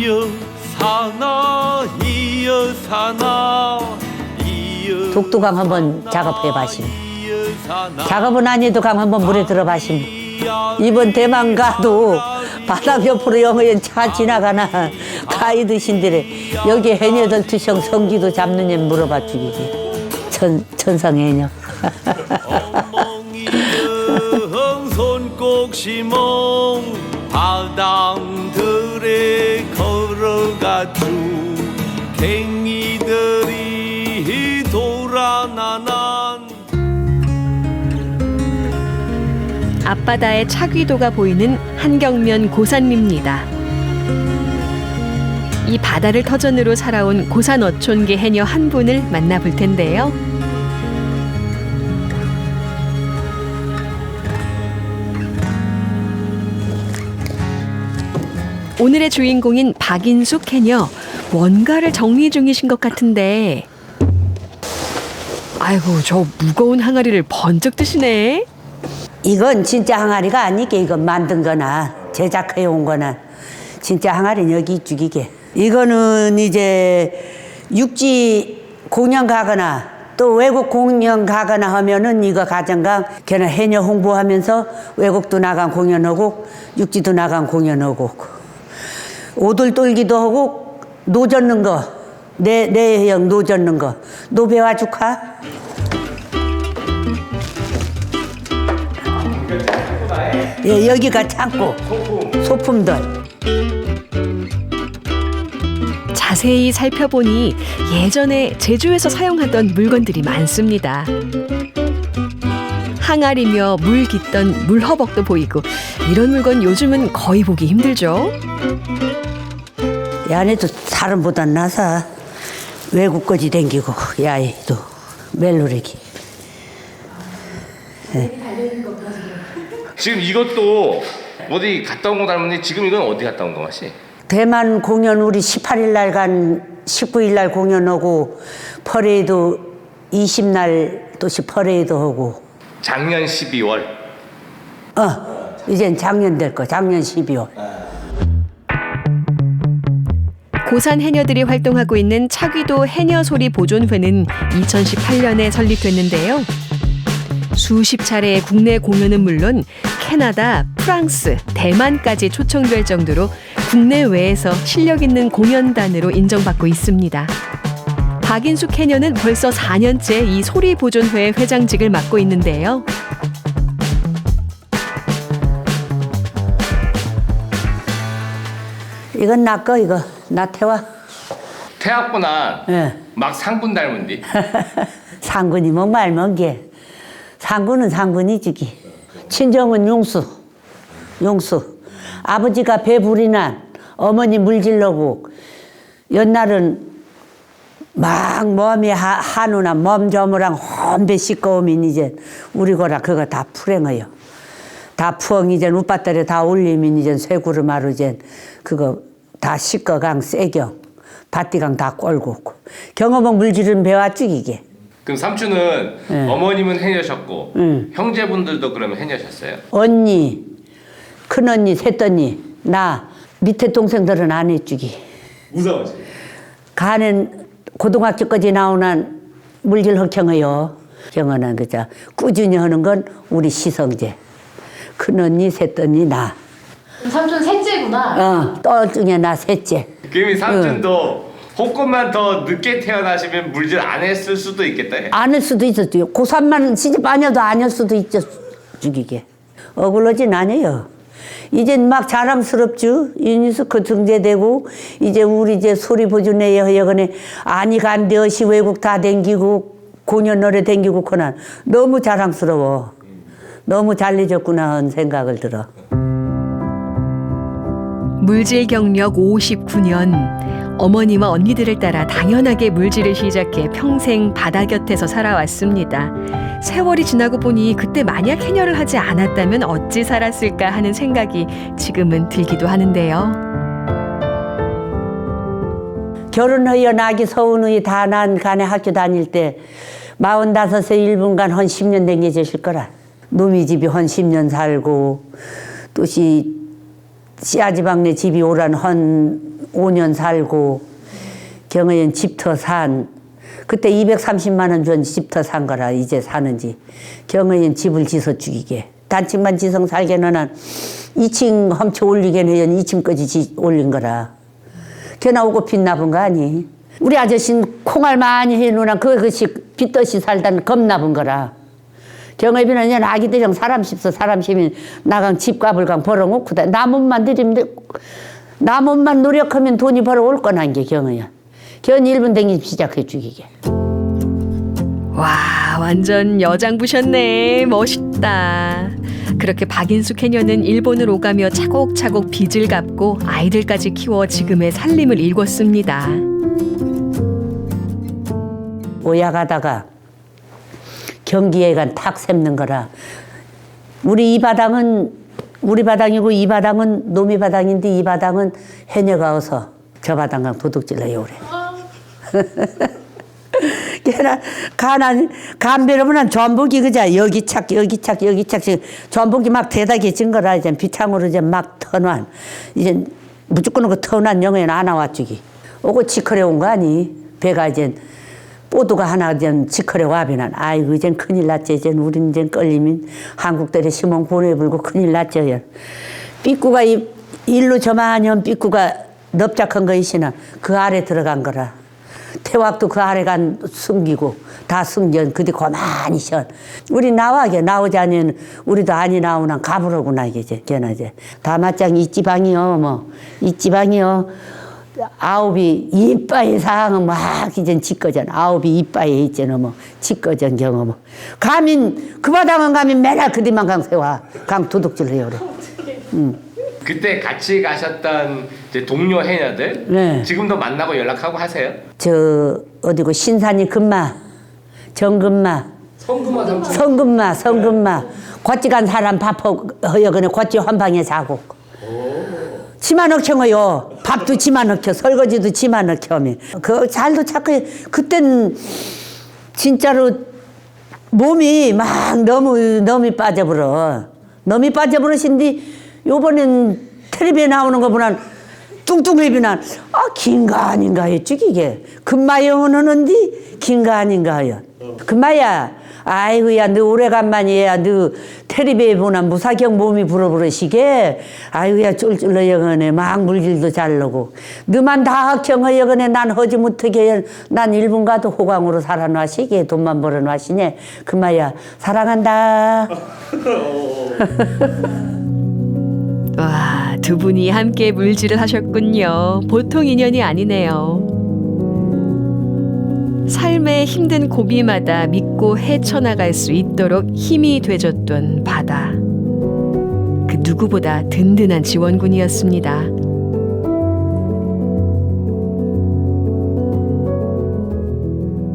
이어 사나 이어 사나 독도강 한번 작업해 봐심. 작업은 아니도 강 한번 물에 들어 봐심. 이번 대만 가도 바닥 옆으로 영어연 차 지나가나 가이드 신들에 여기 해녀들 투성 성기도 잡느냐 물어봐 주기지. 천, 천상 해녀. 손꼭 시몽 갱이들이 돌아나난 앞바다의 차귀도가 보이는 한경면 고산리입니다. 이 바다를 터전으로 살아온 고산 어촌계 해녀 한 분을 만나볼 텐데요. 오늘의 주인공인 박인숙 해녀 뭔가를 정리 중이신 것 같은데. 아이고 저 무거운 항아리를 번쩍 드시네. 이건 진짜 항아리가 아니게 이건 만든 거나 제작해 온 거나. 진짜 항아리는 여기 죽이게. 이거는 이제 육지 공연 가거나 또 외국 공연 가거나 하면은 이거 가정강 걔는 해녀 홍보하면서 외국도 나간 공연하고 육지도 나간 공연하고. 오돌 떨기도 하고 노 젓는 거 내 내 형 노 젓는 거 노 배워줄까? 예, 여기가 창고 소품들 자세히 살펴보니 예전에 제주에서 사용하던 물건들이 많습니다. 항아리며 물 깃던 물허벅도 보이고 이런 물건 요즘은 거의 보기 힘들죠. 이 안에도 사람보다 나서 외국 거지 댕기고 야이도 멜로레기. 지금 이것도 어디 갔다 온 거 닮은데 지금 이건 어디 갔다 온거 맛이? 대만 공연 우리 18일 날 간 19일 날 공연하고 퍼레이드 20날 또시 퍼레이드 하고. 작년 12월. 어 이젠 작년 될 거 작년 12월 고산 해녀들이 활동하고 있는 차귀도 해녀 소리 보존회는 2018년에 설립됐는데요. 수십 차례의 국내 공연은 물론 캐나다, 프랑스, 대만까지 초청될 정도로 국내외에서 실력 있는 공연단으로 인정받고 있습니다. 박인숙 해녀는 벌써 4년째 이 소리 보존회 회장직을 맡고 있는데요. 이건 나 거 이거. 나 태와 태학보나. 예. 막 상군 닮은디 상군이 뭐 말면 게. 상군은 상군이지기. 친정은 용수. 용수. 아버지가 배불이 난 어머니 물질러고 옛날은 막 몸이 하, 한우나 몸저무랑 혼배 씻고 오면 이제 우리 거라 그거 다 풀행어요 다 푸엉 이제 우빠따리 다 올리면 이제 쇠구르마로 이제 그거 다 씻거강 쇠경 밭디강 다 꼴고 경어봉 물질은 배웠지 이게 그럼 삼촌은 예. 어머님은 해녀셨고 응. 형제분들도 그러면 해녀셨어요? 언니, 큰언니, 셋언니, 나 밑에 동생들은 안 해주기. 무서워지 가는 고등학교까지 나오는 물질 흑형어요. 경어는 그자 꾸준히 하는 건 우리 시성제. 큰언니, 셋언니, 나. 삼촌 셋 째구나. 어, 또 중에 나 셋째. 그럼 이 삼촌도 조금만 더 늦게 태어나시면 물질 안 했을 수도 있겠다 안할 수도 있었죠. 고3만 시집 아니어도 아닐 수도 있죠. 죽이게. 억울하진 않아요. 이젠 막 자랑스럽죠. 유니스코 등재되고 이제 우리 이제 소리 보존회 여건에 아니 간데어시 외국 다 댕기고 공연 노래 댕기고 그난 너무 자랑스러워. 너무 잘해졌구나 하는 생각을 들어. 물질 경력 59년. 어머니와 언니들을 따라 당연하게 물질을 시작해 평생 바다 곁에서 살아왔습니다. 세월이 지나고 보니 그때 만약 해녀를 하지 않았다면 어찌 살았을까 하는 생각이 지금은 들기도 하는데요. 결혼하여 나기 서운의 다난 간에 학교 다닐 때 마흔다섯에 일분간 한 10년 댕겨주실 거라. 놈이 집이 한 10년 살고 또시 씨 아지방네 집이 오란 한 5년 살고 경의원 집터 산. 그때 230만 원 준 집터 산 거라 이제 사는지. 경의원 집을 지서 죽이게. 단층만 지성 살게는 한 2층 험쳐 올리게는 2층까지 지, 올린 거라. 견나 오고 빚 나쁜 거 아니? 우리 아저씨는 콩알 많이 해놓으나 그것이 빚듯이 살단 겁나쁜 거라 경의비는 그냥 아기들이랑 사람 씹어 사람 씹으면 나강 집값을 강 벌어놓고 다 나무만 들이면 돼. 나무만 노력하면 돈이 벌어올 거난 게 경의야 견 1분 댕기 시작해 죽이게 와, 완전 여장부셨네. 멋있다. 그렇게 박인숙 해녀는 일본을 오가며 차곡차곡 빚을 갚고 아이들까지 키워 지금의 살림을 일궜습니다. 오야 가다가 경기에 간탁 샘는 거라. 우리 이 바당은 우리 바당이고 이 바당은 노미 바당인데 이 바당은 해녀가 어서. 저 바당강 도둑질러요 그래 걔나 가난 간배로면 전복이 그자. 여기 착 여기 착 여기 착. 전복이 막 대다게 진 거라. 이제 비창으로 이제 막 터난 이제 무조건 그 터난 영에는 안 나왔주기. 오고 치커래 온거 아니? 배가 이제 뽀드가 하나 전 지커래 와비난 아이고 이젠 큰일 났지. 이젠 우린 이젠 끌리면 한국들의 시몬 보내불고 큰일 났죠. 연. 삐꾸가 이 일로 저만한 삐꾸가 거 있으나 그 아래 들어간 거라. 태왁도 그 아래 간 숨기고 다 숨겨 그뒤 고만히 션 우리 나와게 나오자니는 우리도 아니 나오나 가부르구나 이게 걔나 이제. 다마짱 이 지방이요 뭐. 이 지방이요 아홉이 이빠이 상은 막 이젠 짓거전 아홉이 이빠이 있잖아 뭐. 짓거전 경험. 뭐 가민 그 바닥은 가민 맨날 그디만 강 세와 강 도둑질 해요 그래. 그때 같이 가셨던 이제 동료 해녀들 네. 지금도 만나고 연락하고 하세요? 저 어디고 신산이 금마 정금마. 삼촌 성금마 성금마. 걷지 간 사람 밥 허여 그네 걷지 환방에 자고 치마 넣혀요. 밥도 치마 넣혀 설거지도 치마 넣혀면. 그 잘도 착해. 그땐 진짜로 몸이 막 너무 너무 빠져버려. 너무 빠져버리신데 요번엔 텔레비에 나오는 거보단 뚱뚱해비난 아 긴가 아닌가 했지 이게. 금마영은 하는데 긴가 아닌가 하여. 금마야 아이고야 너 오래간만이야. 너 텔레비에 보나 무사경 몸이 불어버리시게. 아이고야 쫄쫄러 여거네. 막 물질도 잘 나고. 너만 다 학경허 여거네. 난 허지 못하게. 난 일본 가도 호강으로 살아놔시게. 돈만 벌어놔시네. 금마야 사랑한다. 와, 두 분이 함께 물질을 하셨군요. 보통 인연이 아니네요. 삶의 힘든 고비마다 믿고 헤쳐나갈 수 있도록 힘이 되줬던 바다. 그 누구보다 든든한 지원군이었습니다.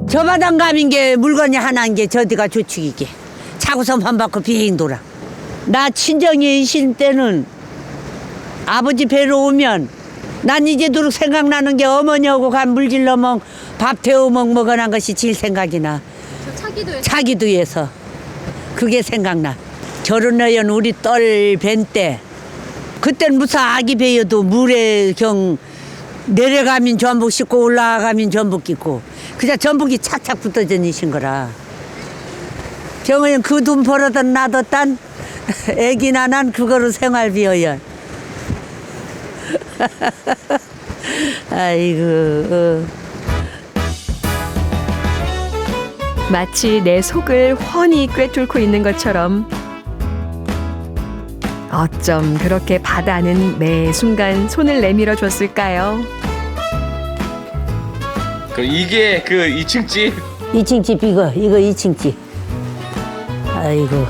저 바닥 가민 게 물건이 하나인 게 저디가 조축이게 차고선 판 받고 비행 돌아 나 친정이 이신 때는 아버지 뵈러 오면 난 이제도록 생각나는 게 어머니하고 간 물질러 먹 밥 태워 먹 먹어난 것이 제일 생각이 나. 차기도 자기도에서. 그게 생각나. 결혼하연 우리 딸 뵌 때 그땐 무슨 아기 배여도 물에 경 내려가면 전복 씻고 올라가면 전복 깃고. 그냥 전복이 착착 붙어져 있신 거라. 경은 그 돈 벌어다 놔뒀단 애기나 난 그거로 생활비어연 아이고 어. 마치 내 속을 훤히 꿰뚫고 있는 것처럼 어쩜 그렇게 바다는 매 순간 손을 내밀어 줬을까요? 그 이게 그 2층 집 2층 집 이거 이거 2층 집 아이고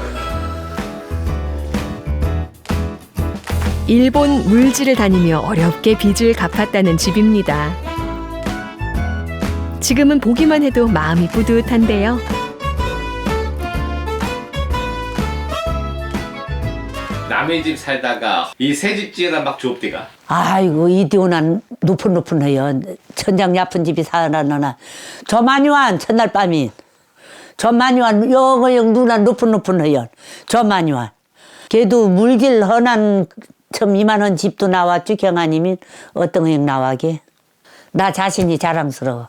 일본 물질을 다니며 어렵게 빚을 갚았다는 집입니다. 지금은 보기만 해도 마음이 뿌듯한데요. 남의 집 살다가 이 새 집 지어다 막 좁디가. 아이고 이디오난 높은 높은 해요. 천장 얕은 집이 살아나나. 저 많이 완 첫날 밤이. 저 많이 완 여거 영 누나 높은 높은 해요. 저 많이 완 걔도 물질 헌한 참 이만한 집도 나왔죠 경아님이. 어떤 형 나와게 나 자신이 자랑스러워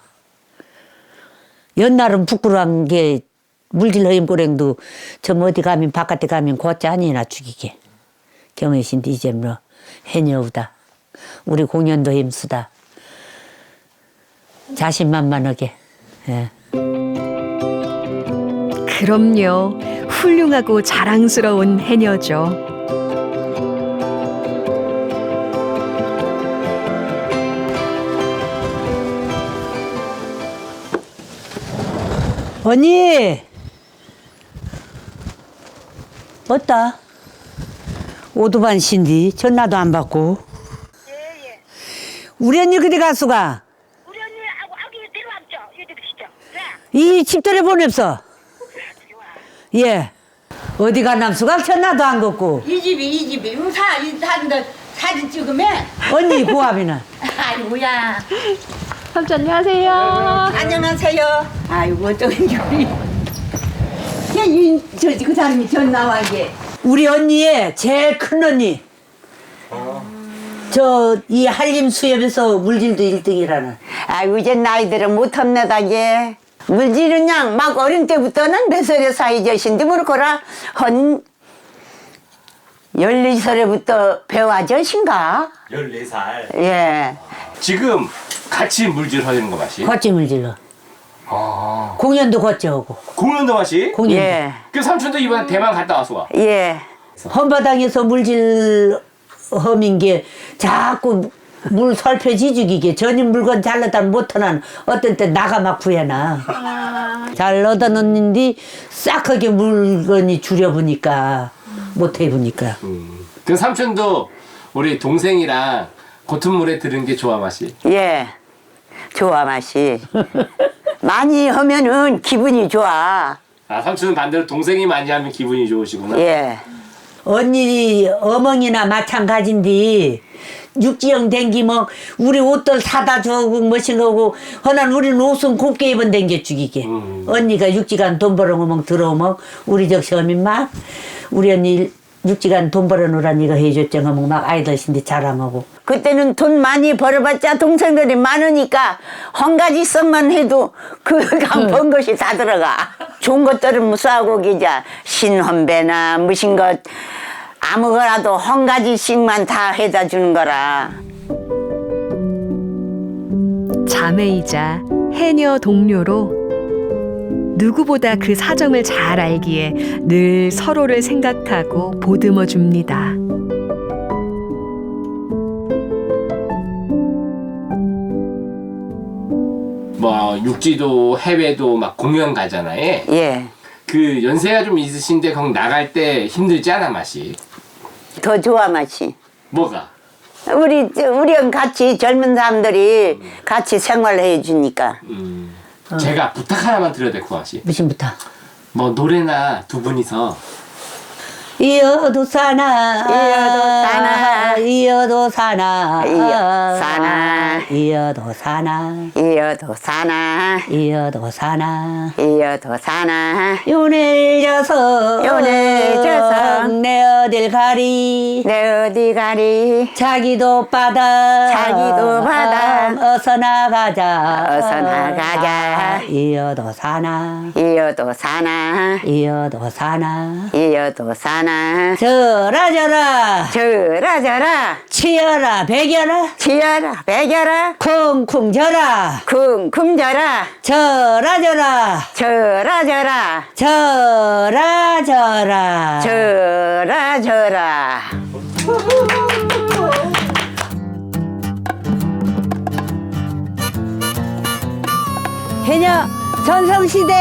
옛날은 부끄러운 게 물질 허임고랭도 좀 어디 가면 바깥에 가면 곧자 아니나 죽이게 경혜신도 이제 뭐 해녀우다 우리 공연도 힘쓰다 자신만만하게 예. 그럼요. 훌륭하고 자랑스러운 해녀죠. 언니! 어따? 오두반 신디 전화도 안 받고. 우리 언니 그디 가수가? 우리 언니 아고 아기 데려왔죠. 이리 드시죠. 자, 이 집들에 보냅서 예. 어디 가남수가? 전화도 안 걷고. 이 집이 이 집이. 용사 이 사진도 사진 찍으면? 언니 고합이나. 아이고야 삼촌 안녕하세요. 안녕하세요. 아이고 어떤 우리 야이저그 사람이 전 나와 이게. 우리 언니의 제일 큰 언니. 저 이 한림 수협에서 물질도 1등이라는. 아이고 이제 나이들은 못합니다 예 물질은 그냥 막 어린 때부터는 몇 살의 사이저신데 모르거라. 한 14살부터 배워아저신가? 14살. 예. 지금 같이 물질 하는 거 맛이? 걷지 물질러 아. 공연도 걷지 하고 공연도 맛이? 공연도 예, 그 삼촌도 이번에 대만 갔다 왔어 와. 예. 헌바닥에서 물질 험인 게 자꾸 물 설펴지 죽이게 전인 물건 잘라다 못하는 어떤 때 나가 막 구해나 잘 얻어 놓는데 싹하게 물건이 줄여보니까 못해보니까 그 삼촌도 우리 동생이랑 겉은 물에 들은 게 좋아 맛이. 예. 좋아 맛이 많이 하면은 기분이 좋아 아 삼촌은 반대로 동생이 많이 하면 기분이 좋으시구나. 예 언니 어머니나 마찬가지인데 육지형 댕기면 우리 옷들 사다 주고 뭐신 거고 허난 우리는 옷은 곱게 입은 댕겨 죽이게 음. 언니가 육지간 돈 벌어오면 들어오면 우리 저 시험이 막 우리 언니 육지간 돈 벌어놓으란 이거 해줬죠 하면 막 아이들 신데 자랑하고 그때는 돈 많이 벌어봤자 동생들이 많으니까 한 가지 썩만 해도 그간 것이 다 들어가. 좋은 것들은 무사하고 기자 신혼배나 무슨 것 아무거라도 한 가지씩만 다 해다 주는 거라. 자매이자 해녀 동료로 누구보다 그 사정을 잘 알기에 늘 서로를 생각하고 보듬어 줍니다. 뭐 육지도 해외도 막 공연 가잖아요. 예. 그 연세가 좀 있으신데 거기 나갈 때 힘들지 않아 맛이? 더 좋아 맛이. 뭐가? 우리 우리랑 같이 젊은 사람들이 같이 생활해 주니까. 음, 제가 부탁 하나만 드려도 될것 맛이? 무신부터 뭐 노래나 두 분이서 이어도 사나 이어도 사나. 이어도 사나 이어 사나. 이어도 사나 이어도 사나 이어도 사나 이어도 사나 요늘 져서 요늘 져서 내 어딜 가리 내 어디 가리 자기도 바다 자기도 바다. 어서 나가자 어서 나가자. 이어도 사나 이어도 사나 이어도 사나 이어도 사나 저라 저라. 저라 저라. 치여라 배겨라. 치여라 배겨라. 쿵쿵 저라. 쿵쿵 저라. 저라 저라. 저라 저라. 저라 저라. 저라 저라. 해녀 전성시대